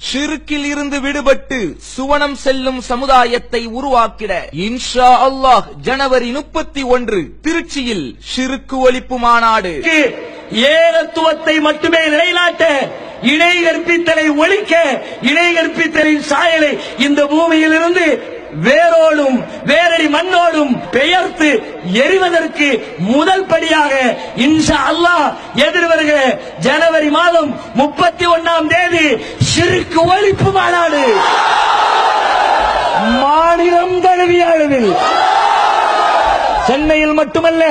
ஷிருக்கில் இருந்து விடுபட்டு சுவனம் செல்லும் சமுதாயத்தை உருவாக்கிட இன்ஷா அல்லாஹ் ஜனவரி முப்பத்தி ஒன்று திருச்சியில் ஷிருக்கு ஒழிப்பு மாநாடு. ஏகத்துவத்தை மட்டுமே நிலைநாட்ட இணை கற்பித்தலை ஒழிக்க இணை கற்பித்தலின் சாயலை இந்த பூமியிலிருந்து வேரோடும் வேரடி மண்ணோடும் பெயர்த்து எரிவதற்கு முதல் படியாக இன்ஷா அல்லாஹ் எதிர்வருகிற ஜனவரி மாதம் முப்பத்தி ஒன்னாம் தேதி சிறுக்கு ஒழிப்பு மாநாடு. மாநிலம் தழுவிய அளவில். சென்னையில் மட்டுமல்ல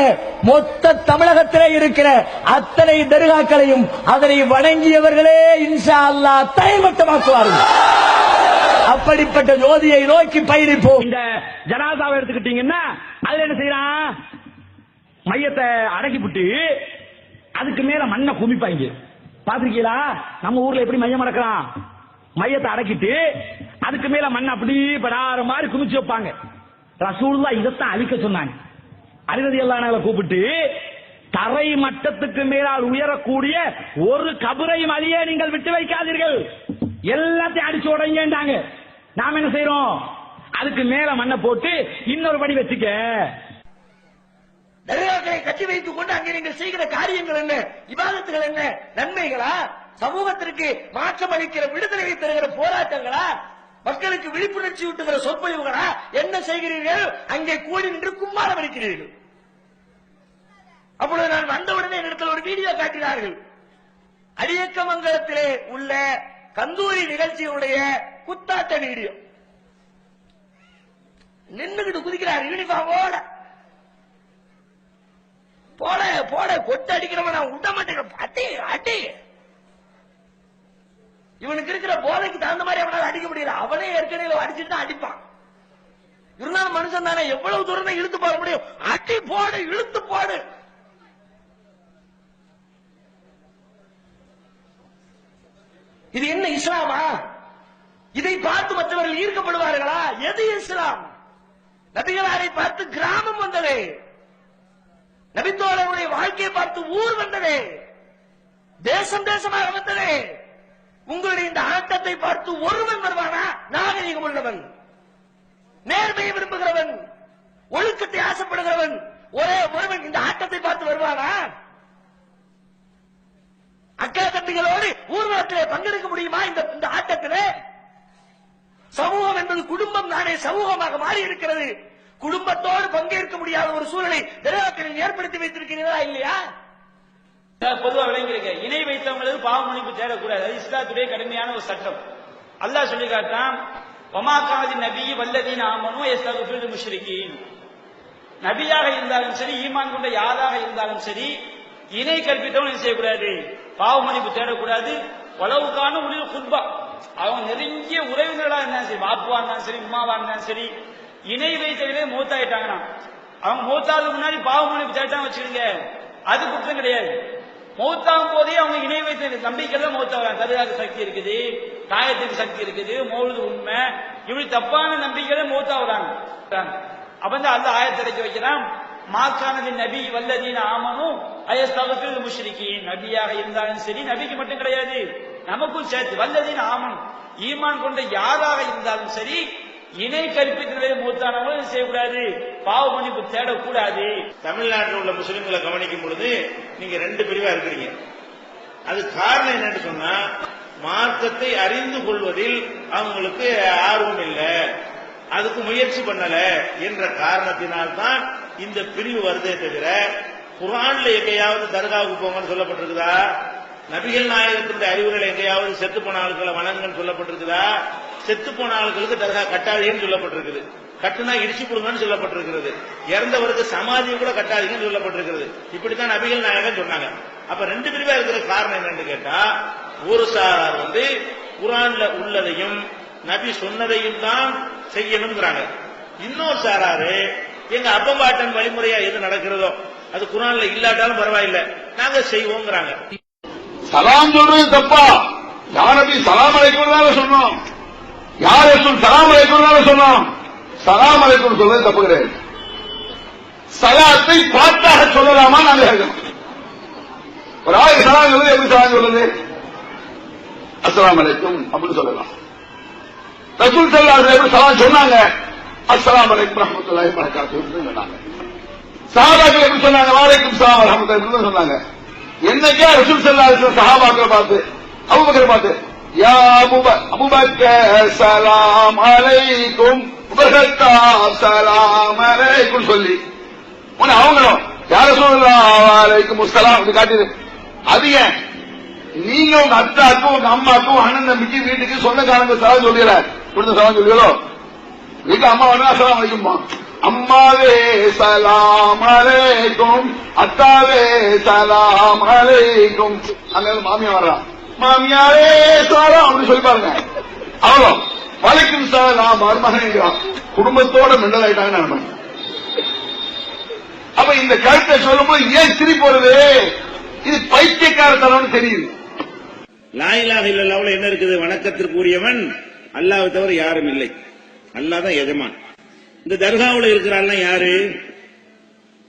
மொத்த தமிழகத்திலே இருக்கிற அத்தனை தர்காக்களையும் அதனை வணங்கியவர்களே இன்ஷா அல்லாஹ் தைமட்டமாக்குவார்கள் அப்படிப்பட்ட ஜோதியை நோக்கி பயணிப்போம். இந்த ஜனாதாவை எடுத்துக்கிட்டீங்கன்னா அதுல என்ன செய்யறான் மையத்தை அடக்கி புட்டு அதுக்கு மேல மண்ணை குமிப்பாங்க. பாத்திருக்கீங்களா நம்ம ஊர்ல எப்படி மையம் அடக்கலாம் மையத்தை அடக்கிட்டு அதுக்கு மேல மண்ணை அப்படி படாற மாதிரி குமிச்சு வைப்பாங்க. ரசூல்லா இதைத்தான் அழிக்க சொன்னாங்க. அறுபது எல்லா கூப்பிட்டு தரை மட்டத்துக்கு மேலால் உயரக்கூடிய ஒரு கபரையும் அழிய நீங்கள் விட்டு வைக்காதீர்கள். எல்லாத்தையும் அடிச்சு உடைங்கன்றாங்க நாம என்ன செய்யறோம் அதுக்கு மேல மண்ணை போட்டு இன்னொரு படி வச்சுக்க. தர்காக்களை கட்டி வைத்துக் கொண்டு அங்கே நீங்கள் செய்கிற காரியங்கள் என்ன? விவாதத்துகள் என்ன? நன்மைகளா? சமூகத்திற்கு மாற்றம் அளிக்கிற விடுதலை தருகிற போராட்டங்களா? மக்களுக்கு விழிப்புணர்ச்சி ஊட்டுகிற சொற்பொழிவுகளா? என்ன செய்கிறீர்கள்? அங்கே கூடி நின்று கும்மாரம் அளிக்கிறீர்கள் அப்பொழுது நான் வந்தவுடனே என்னிடத்தில் ஒரு வீடியோ காட்டினார்கள். அடியக்கமங்கலத்திலே உள்ள கந்தூரி நிகழ்ச்சியுடைய குத்தாட்ட வீடியோ. நின்னுகிட்டு குதிக்கிறார் யூனிஃபார்மோட போட போட கொட்டு அடிக்கிறவன் நான் விட மாட்டேன். அடி அடி. இவனுக்கு இருக்கிற போதைக்கு தகுந்த மாதிரி அவனால அடிக்க முடியல. அவனே ஏற்கனவே அடிச்சுட்டு தான் அடிப்பான். இருந்தாலும் மனுஷன் தானே எவ்வளவு தூரம் இழுத்து போட முடியும்? அடி போடு இழுத்து போடு. இது என்ன இஸ்லாமா? இதை பார்த்து மற்றவர்கள் ஈர்க்கப்படுவார்களா? எது இஸ்லாம்? நபிகளாரை பார்த்து கிராமம் வந்ததே. நபித்தோழருடைய வாழ்க்கையை பார்த்து ஊர் வந்ததே. தேசம் தேசமாக வந்ததே. உங்களுடைய இந்த ஆட்டத்தை பார்த்து ஒருவன் வருவானா? நாகரிகம் உள்ளவன். நேர்மையை விரும்புகிறவன். ஒழுக்கத்தை ஆசைப்படுகிறவன். ஒரே ஒருவன் இந்த ஆட்டத்தை பார்த்து வருவானா அக்கா தம்பிகளோடு ஊர்வலத்திலே பங்கெடுக்க முடியுமா? இந்த இந்த ஆட்டத்திலே? சமூகம் என்பது குடும்பம் தானே சமூகமாக மாறி இருக்கிறது குடும்பத்தோடு பங்கேற்க முடியாத ஒரு சூழலை திரையாக்களில் ஏற்படுத்தி வைத்திருக்கிறீர்களா இல்லையா? பொதுவா விளங்கிருக்க இணை வைத்தவங்களுக்கு பாவ மன்னிப்பு தேடக்கூடாது. அது இஸ்லாத்துடைய கடுமையான ஒரு சட்டம். அல்லாஹ் சொல்லி காட்டான் ஒமாக்காதி நபி வல்லதீன் ஆமனும் எஸ்தகுஃபில் முஷ்ரிகீன். நபியாக இருந்தாலும் சரி ஈமான் கொண்ட யாராக இருந்தாலும் சரி இணை கற்பித்தவன் என்ன செய்யக்கூடாது? பாவ மன்னிப்பு தேடக்கூடாது. உளவுக்கான உளிர் குர்பா. அவங்க நெருங்கிய உறவினர்களா இருந்தாலும் சரி பாப்புவா இருந்தாலும் சரி உமாவா இருந்தாலும் சரி இணை வைத்தவர்களே மூத்தாயிட்டாங்கன்னா அவங்க மூத்தாதுக்கு முன்னாடி பாவ மன்னிப்பு தேட்டாங்க வச்சுக்கிடுங்க அது குற்றம் கிடையாது. மௌத்தாகும் போதே அவங்க இணை வைத்த நம்பிக்கையில மௌத்தாகிறாங்க கருதாக்கு சக்தி இருக்குது காயத்துக்கு சக்தி இருக்குது மௌலுது உண்மை. இப்படி தப்பான நம்பிக்கையில மௌத்தாகிறாங்க அப்ப வந்து அந்த ஆயத்தடைக்க வைக்கிறான் மாக்கானது நபி வல்லதீன் ஆமனும் அயஸ்தகத்தில் முஷ்ரிக்கி நபியாக இருந்தாலும் சரி நபிக்கு மட்டும் கிடையாது. நமக்கும் சேர்த்து வல்லதீன் ஆமன். ஈமான் கொண்ட யாராக இருந்தாலும் சரி இணை கற்பித்தலை மூத்தானவங்களும் செய்யக்கூடாது? பாவ மன்னிப்பு தேடக்கூடாது. தமிழ்நாட்டில் உள்ள முஸ்லிம்களை கவனிக்கும் பொழுது நீங்க ரெண்டு பிரிவா இருக்கிறீங்க. அது காரணம் என்னன்னு சொன்னா மார்க்கத்தை அறிந்து கொள்வதில் அவங்களுக்கு ஆர்வம் இல்லை. அதுக்கு முயற்சி பண்ணல என்ற காரணத்தினால்தான் இந்த பிரிவு வருதே தவிர குரான்ல எங்கேயாவது தர்காவுக்கு போங்கன்னு சொல்லப்பட்டிருக்குதா? நபிகள் நாயகத்தினுடைய அறிவுரைகள் எங்கேயாவது செத்து போன ஆட்களை வணங்கன்னு சொல்லப்பட்டிருக்குதா? செத்து போன ஆளுகளுக்கு தர்கா கட்டாதீங்கன்னு சொல்லப்பட்டிருக்குது. கட்டுனா இடிச்சு கொடுங்கன்னு சொல்லப்பட்டிருக்கிறது. இறந்தவருக்கு சமாதி கூட கட்டாதீங்கன்னு சொல்லப்பட்டிருக்கிறது. இப்படித்தான் நபிகள் நாயகன் சொன்னாங்க. அப்ப ரெண்டு பிரிவா இருக்கிற காரணம் என்னன்னு கேட்டா ஒரு சாரார் வந்து குரான்ல உள்ளதையும் நபி சொன்னதையும் தான் செய்யணுங்கிறாங்க இன்னொரு சாராரு எங்க அப்பம்பாட்டன் வழிமுறையா எது நடக்கிறதோ அது குரான்ல இல்லாட்டாலும் பரவாயில்லை. நாங்க செய்வோங்கிறாங்க. சலாம் சொல்றது தப்பா. யார் நபி சலாம் அலைக்கும் சொன்னோம். யார் ரசூல் சலாம் அலைக்கும் சொன்னோம். சலாம் அழைக்கும் சொல்றது தப்பு கிடையாது. சலாத்தை பாட்டாக சொல்லலாமா நாங்க கேட்கணும் ஒரு ஆள் சலாம் சொல்லுது எப்படி சலாம் சொல்லுது அஸ்லாம் அழைக்கும் அப்படின்னு சொல்லலாம். ரசூல் ஸல்லல்லாஹு எப்படி சலாம் சொன்னாங்க? அஸ்லாம் வலைக்கும் ரஹமத்துல்லாஹி வபரகாத்துஹு சொன்னாங்க. சஹாபாக்கள் எப்படி சொன்னாங்க? வாலைக்கும் சலாம் ரஹ்மத்துல்லாஹி சொன்னாங்க. என்னைக்கா ரசூல் சல்லா சஹாபாக்களை பார்த்து அபூபக்கர் பார்த்து யா அபூப சலாம் அலைக்கும் உபர்கத்தா சலாம் அலைக்கும் சொல்லி. உன்னை அவங்களும் யார சொல்லலாம் அலைக்கும் அப்படி காட்டுது அது ஏன்? நீங்க உங்க அத்தாக்கும் உங்க அம்மாக்கும் அண்ணன் தம்பிக்கு வீட்டுக்கு சொந்தக்காரங்க சலாம் சொல்லிடுற கொடுத்த சலாம் சொல்லிடுறோம் வீட்டு அம்மா வேணா சலாம் வைக்குமா அம்மாவே சலாம் அலைக்கும் அத்தாவே சலாம் அலைக்கும் அங்க மாமியா வர்றான் மாமியாரே சாரா அப்படின்னு சொல்லி பாருங்க அவ்வளோ வலைக்கும் சலாம் மருமகன் குடும்பத்தோட மெண்டல் ஆயிட்டாங்கன்னு நினைப்பாங்க அப்ப இந்த கருத்தை சொல்லும்போது ஏன் சிரிப்பு வருது இது பைத்தியக்காரத்தனம் தெரியுது லாயிலாக இல்ல என்ன இருக்குது வணக்கத்திற்குரியவன் அல்லாவை தவிர யாரும் இல்லை அல்லாஹ் தான் எஜமான். இந்த தர்காவுல இருக்கிறாள்னா யாரு?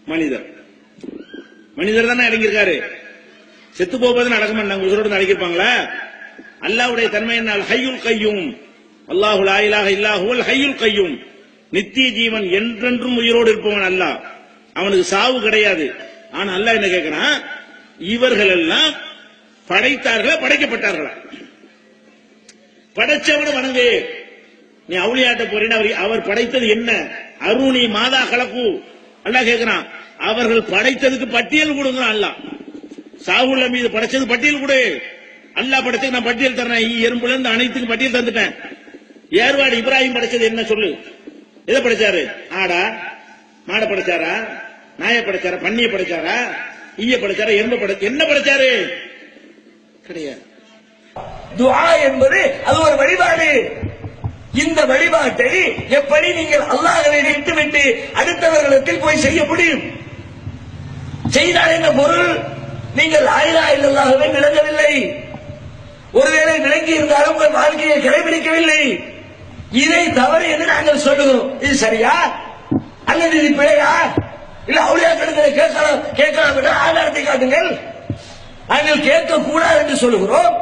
மனிதர். மனிதர் தானே அடங்கியிருக்காரு. செத்து போவது நடக்க மாட்டாங்க உயிரோடு அடங்கியிருப்பாங்களா அல்லாஹ்வுடைய தன்மை என்னால் ஹையுல் கையும். அல்லாஹு லாயிலாக இல்லாஹுவல் ஹையுல் கையும். நித்திய ஜீவன் என்றென்றும் உயிரோடு இருப்பவன் அல்லாஹ். அவனுக்கு சாவு கிடையாது. ஆனா அல்லாஹ் என்ன கேட்கிறான்? இவர்கள் எல்லாம் படைத்தார்களா? படைக்கப்பட்டார்களா? படைச்சவனை வணங்கு. நீ அவுளியாட்ட போறீன்னு அவர் அவர் படைத்தது என்ன? அருணி மாதா கலக்கு அல்லா கேட்கிறான் அவர்கள் படைத்ததுக்கு பட்டியல் கொடுங்கிறான் அல்லாஹ். சாகுல்ல மீது படைச்சது பட்டியல் கொடு. அல்லா படைச்சது நான் பட்டியல் தரேன். ஈ எறும்புல இருந்து அனைத்துக்கும் பட்டியல் தந்துட்டேன். ஏர்வாடு இப்ராஹிம் படைச்சது என்ன சொல்லு? எதை படைச்சாரு? ஆடா மாடை படைச்சாரா? நாயை படைச்சாரா? பன்னியை படைச்சாரா? ஈய படைச்சாரா? எறும்பு படை என்ன படைச்சாரு? கிடையாது. துஆ என்பது அது ஒரு வழிபாடு. இந்த வழிபாட்டை எப்படி நீங்கள் அல்லாஹவை விட்டுவிட்டு அடுத்தவர்களிடத்தில் போய் செய்ய முடியும்? செய்தால் என்ன பொருள்? நீங்கள் ஆயிலா இல்லாகவே விளங்கவில்லை ஒருவேளை விளங்கி இருந்தாலும் உங்கள் வாழ்க்கையை கடைபிடிக்கவில்லை இதை தவறு என்று நாங்கள் சொல்லுகிறோம். இது சரியா? அல்லது இது பிழையா? இல்ல அவளியா கடுங்களை கேட்கலாம் கேட்கலாம் என்று ஆதாரத்தை காட்டுங்கள். நாங்கள் கேட்க கூடாது என்று சொல்லுகிறோம்.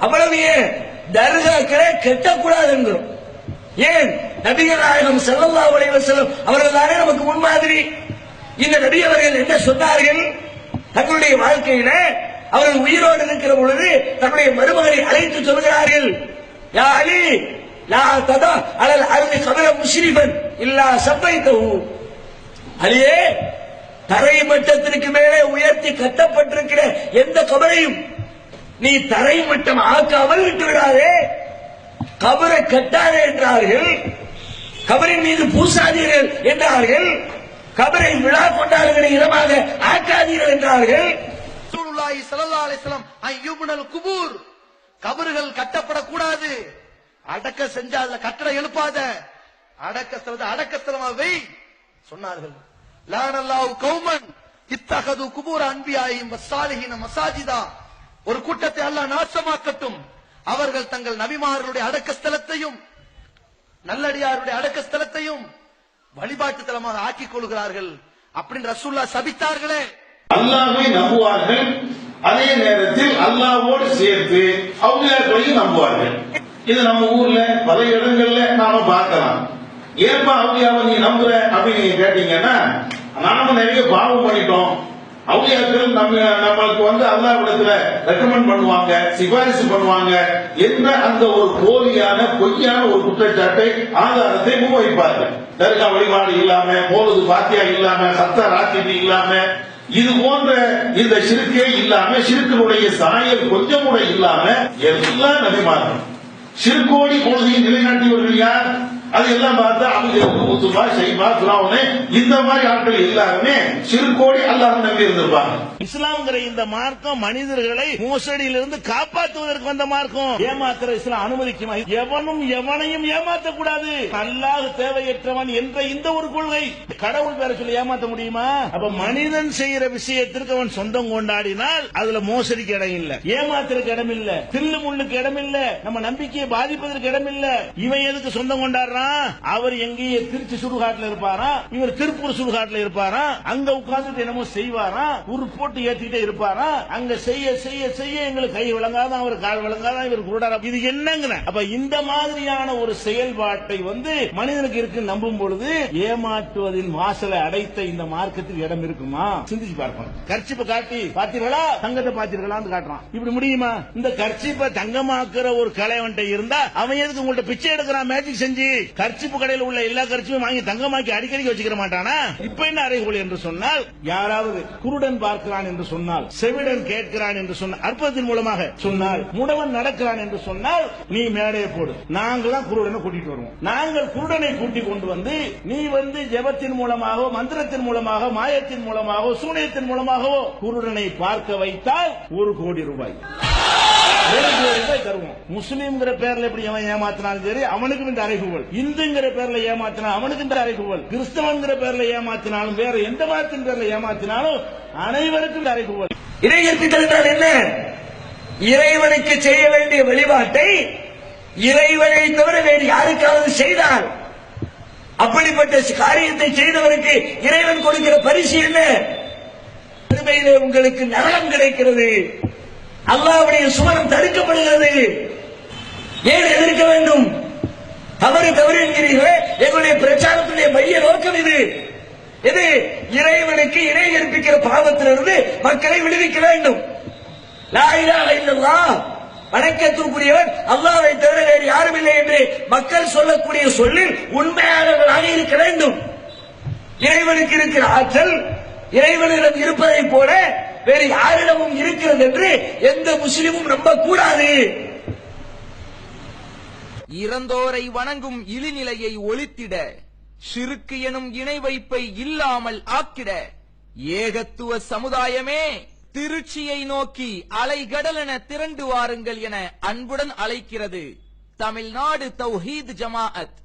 அவ்வளவு ஏன்? தர்காக்களை கெட்டக்கூடாது என்கிறோம் ஏன் நபிகராயகம் செல்லல்லா ஸல்லல்லாஹு செல்லும் அவர்கள் தானே நமக்கு முன்மாதிரி? இந்த நபி அவர்கள் என்ன சொன்னார்கள்? தங்களுடைய வாழ்க்கையில அவர்கள் உயிரோடு இருக்கிற பொழுது தன்னுடைய மருமகனை அழைத்து சொல்கிறார்கள். யா அலி லா ததா அலல் அருதி கபல முஸ்ரிஃபன் இல்லா சப்பைத்தஹு அலியே தரை மட்டத்திற்கு மேலே உயர்த்தி கட்டப்பட்டிருக்கிற எந்த கபரையும் நீ தரை மட்டம் ஆக்காமல் விட்டு விடாதே கபரை கட்டாதே என்றார்கள். கபரின் மீது பூசாதீர்கள் என்றார்கள். கபரை விழா கொண்டாடுகிற இடமாக ஆக்காதீர்கள் என்றார்கள். குபூர். கபறுகள் கட்டப்படக்கூடாது. அடக்க செஞ்சா அதுல கட்டட எழுப்பாத. அடக்க ஸ்தலத்தை அடக்க ஸ்தலமா வை சொன்னார்கள். லானல்லாஹு கௌமன் இத்தகது குபூர் அன்பியாயும் வஸ்ஸாலிஹின மசாஜிதா. ஒரு கூட்டத்தை அல்லாஹ் நாசமாக்கட்டும். அவர்கள் தங்கள் நபிமார்களுடைய அடக்கஸ்தலத்தையும் நல்லடியாருடைய அடக்க ஸ்தலத்தையும் வழிபாட்டு தலமாக ஆக்கிக் கொள்கிறார்கள். அப்படின்னு ரசூல்லா சபித்தார்களே. அல்லாவை நம்புவார்கள். அதே நேரத்தில் அல்லாவோடு சேர்த்து அவங்களையும் நம்புவார்கள். இது நம்ம ஊர்ல பல இடங்கள்ல நாம பார்க்கலாம். ஏன்பா அவங்க நீ நம்புற அப்படின்னு நீங்க கேட்டீங்கன்னா நாம நிறைய பாவம் பண்ணிட்டோம். அவுளியாக்கள் நம்ம நம்மளுக்கு வந்து அல்லாவிடத்துல ரெக்கமெண்ட் பண்ணுவாங்க சிபாரிசு பண்ணுவாங்க. என்ற அந்த ஒரு போலியான பொய்யான ஒரு குற்றச்சாட்டை ஆதாரத்தை முன்வைப்பார்கள். தர்கா வழிபாடு இல்லாம போலது பாத்தியா இல்லாம சத்த ராத்திரி இல்லாம இது போன்ற இந்த சிறுக்கே இல்லாம சிறுக்கினுடைய சாயல் கொஞ்சம் கூட இல்லாம எல்லாம் நபிமார்கள் சிறுக்கோடி கொள்கையை நிலைநாட்டியவர்கள் யார் அது பார்த்தா அவங்க முத்துபா ஷைபா துராவனே இந்த மாதிரி ஆட்கள் எல்லாருமே சிறுகோடி அல்லாஹ் நம்பி இருந்திருப்பாங்க. இஸ்லாம்ங்கிற இந்த மார்க்கம் மனிதர்களை மோசடியிலிருந்து காப்பாற்றுவதற்கு வந்த மார்க்கம். ஏமாத்துற இஸ்லாம் அனுமதிக்குமா? எவனும் எவனையும் ஏமாத்த கூடாது அல்லாஹ் தேவையற்றவன் என்ற இந்த ஒரு கொள்கை. கடவுள் பேர சொல்லி ஏமாத்த முடியுமா? அப்ப மனிதன் செய்யற விஷயத்திற்கு அவன் சொந்தம் கொண்டாடினால் அதுல மோசடிக்கு இடம் இல்ல. ஏமாத்துறதுக்கு இடம் இல்ல தில்லு முள்ளுக்கு இடம் இல்ல நம்ம நம்பிக்கையை பாதிப்பதற்கு இடம் இல்ல இவன் எதுக்கு சொந்தம் கொண்டாடுற வர்றான் அவர் எங்கேயே திருச்சி சுடுகாட்டுல இருப்பாரா? இவர் திருப்பூர் சுடுகாட்டுல இருப்பாரா? அங்க உட்கார்ந்துட்டு என்னமோ செய்வாரா? ஒரு போட்டு ஏத்திட்டே இருப்பாரா? அங்க செய்ய செய்ய செய்ய எங்களுக்கு கை விளங்காதான் அவர் கால் விளங்காதான் இவர் குருடாரா? இது என்னங்கிற அப்ப இந்த மாதிரியான ஒரு செயல்பாட்டை வந்து மனிதனுக்கு இருக்கு நம்பும் பொழுது ஏமாற்றுவதின் வாசலை அடைத்த இந்த மார்க்கத்தில் இடம் இருக்குமா? சிந்திச்சு பார்ப்போம். கர்ச்சிப்பை காட்டி பார்த்தீர்களா? தங்கத்தை பார்த்தீர்களான்னு காட்டுறான். இப்படி முடியுமா? இந்த கர்ச்சிப்பை தங்கமாக்குற ஒரு கலைவன்ட்ட இருந்தா அவன் எதுக்கு உங்கள்ட்ட பிச்சை எடுக்கிறான் மேஜிக் செஞ்சு? கர்ச்சிப்பு கடையில் உள்ள எல்லா கர்ச்சியும் வாங்கி தங்கமாக்கி அடிக்கடி வச்சுக்கிற மாட்டானா? இப்ப என்ன அறைகோள் என்று சொன்னால் யாராவது குருடன் பார்க்கிறான் என்று சொன்னால் செவிடன் கேட்கிறான் என்று சொன்ன அற்பத்தின் மூலமாக சொன்னால் முடவன் நடக்கிறான் என்று சொன்னால் நீ மேடையை போடு. நாங்கள் தான் குருடனை கூட்டிட்டு வருவோம். நாங்கள் குருடனை கூட்டி கொண்டு வந்து நீ வந்து ஜெபத்தின் மூலமாகவோ மந்திரத்தின் மூலமாக மாயத்தின் மூலமாகவோ சூனியத்தின் மூலமாகவோ குருடனை பார்க்க வைத்தால் ஒரு கோடி ரூபாய் ஒரு கோடி ரூபாய். தருவோம். முஸ்லீம்ங்கிற பேர்ல எப்படி அவன் ஏமாத்தினாலும் சரி அவனுக்கும் இந்த அறைகூவல். இந்துங்கிற பேர்ல ஏமாத்தினா அவனுக்கு இந்த அறைகூவல். கிறிஸ்தவங்கிற பேர்ல ஏமாத்தினாலும் வேற எந்த மதத்தின் பேர்ல ஏமாத்தினாலும் அனைவருக்கும் இந்த அறைகூவல். இறை கற்பித்தல் என்றால் என்ன? இறைவனுக்கு செய்ய வேண்டிய வழிபாட்டை இறைவனை தவிர வேறு யாருக்காவது செய்தால் அப்படிப்பட்ட காரியத்தை செய்தவருக்கு இறைவன் கொடுக்கிற பரிசு என்ன? உங்களுக்கு நரகம் கிடைக்கிறது. அல்லாவுடைய சுமரம் தடுக்கப்படுகிறது. ஏன் எதிர்க்க வேண்டும்? தவறு தவறு என்கிறீர்கள். எங்களுடைய பிரச்சாரத்துடைய மைய நோக்கம் இது. இது இறைவனுக்கு இணை கற்பிக்கிற பாவத்திலிருந்து மக்களை விடுவிக்க வேண்டும். வணக்கத்துக்குரியவர் அல்லாவை தவிர வேறு யாரும் இல்லை என்று மக்கள் சொல்லக்கூடிய சொல்லில் உண்மையானவர்களாக இருக்க வேண்டும். இறைவனுக்கு இருக்கிற ஆற்றல் இறைவனிடம் இருப்பதை போல வேறு யாரிடமும் இருக்கிறது என்று எந்த முஸ்லிமும் நம்ப கூடாது. இறந்தோரை வணங்கும் இழிநிலையை ஒழித்திட சிறுக்கு எனும் இணை வைப்பை இல்லாமல் ஆக்கிட ஏகத்துவ சமுதாயமே திருச்சியை நோக்கி அலைகடலென திரண்டு வாருங்கள் என அன்புடன் அழைக்கிறது தமிழ்நாடு தௌஹீத் ஜமாஅத்.